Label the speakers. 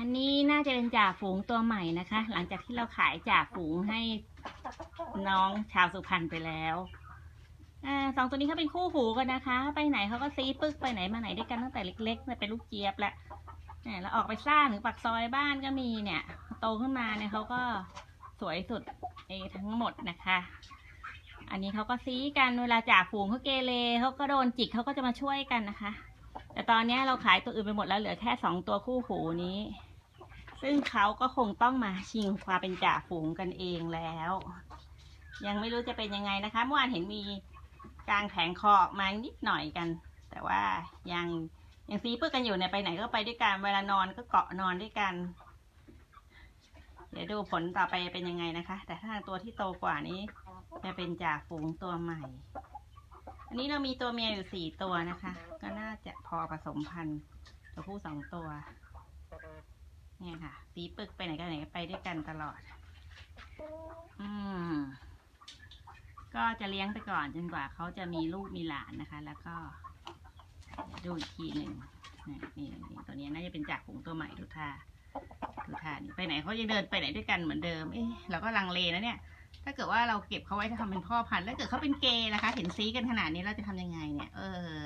Speaker 1: อันนี้น่าจะเป็นจ่าฝูงตัวใหม่นะคะ หลังจากที่เราขายจ่าฝูงให้น้องชาวสุพรรณไปแล้วอสองตัวนี้เขาเป็นคู่หูกันนะคะ ไปไหนเขาก็ซีปึกไปไหนมาไหนด้วยกันตั้งแต่เล็กๆเนี่ยเป็นลูกเจี๊ยบแหละแล้วออกไปซ่าถึงปากซอยบ้านก็มีเนี่ย โตขึ้นมาเนี่ยเขาก็สวยสุดเอทั้งหมดนะคะ อันนี้เขาก็ซีกันเวลาจ่าฝูงเขาเกเรเขาก็โดนจิกเขาก็จะมาช่วยกันนะคะ แต่ตอนนี้เราขายตัวอื่นไปหมดแล้วเหลือแค่สองตัวคู่หูนี้ ซึ่งเขาก็คงต้องมาชิงความเป็นจ่าฝูงกันเองแล้ว ยังไม่รู้จะเป็นยังไงนะคะเมื่อวานเห็นมีกลางแผงคอออกมานิดหน่อยกัน แต่ว่ายังยังซีเพื่อกันอยู่เนี่ยไปไหนก็ไปด้วยกันเวลานอนก็เกาะนอนด้วยกัน เดี๋ยวดูผลต่อไปเป็นยังไงนะคะ แต่ถ้าตัวที่โตกว่านี้จะเป็นจ่าฝูงตัวใหม่ อันนี้เรามีตัวเมียอยู่สี่ตัวนะคะ ก็น่าจะพอผสมพันธุ์ตัวผู้สองตัว เนี่ยค่ะสีปึกไปไหนกันไหนไปด้วยกันตลอด อืม ก็จะเลี้ยงไปก่อนจนกว่าเขาจะมีลูกมีหลานนะคะ แล้วก็ ดูอีกทีหนึ่งนี่นี่ตัวนี้น่าจะเป็นจากฝูงตัวใหม่ทุท่าทุท่านี่ไปไหนเขายังเดินไปไหนด้วยกันเหมือนเดิม เอ๊ะเราก็ลังเลนะเนี่ย ถ้าเกิดว่าเราเก็บเขาไว้จะทำเป็นพ่อพันธุ์แล้วเกิดเขาเป็นเกย์นะคะ เห็นซีกันขนาดนี้เราจะทำยังไงเนี่ย เออ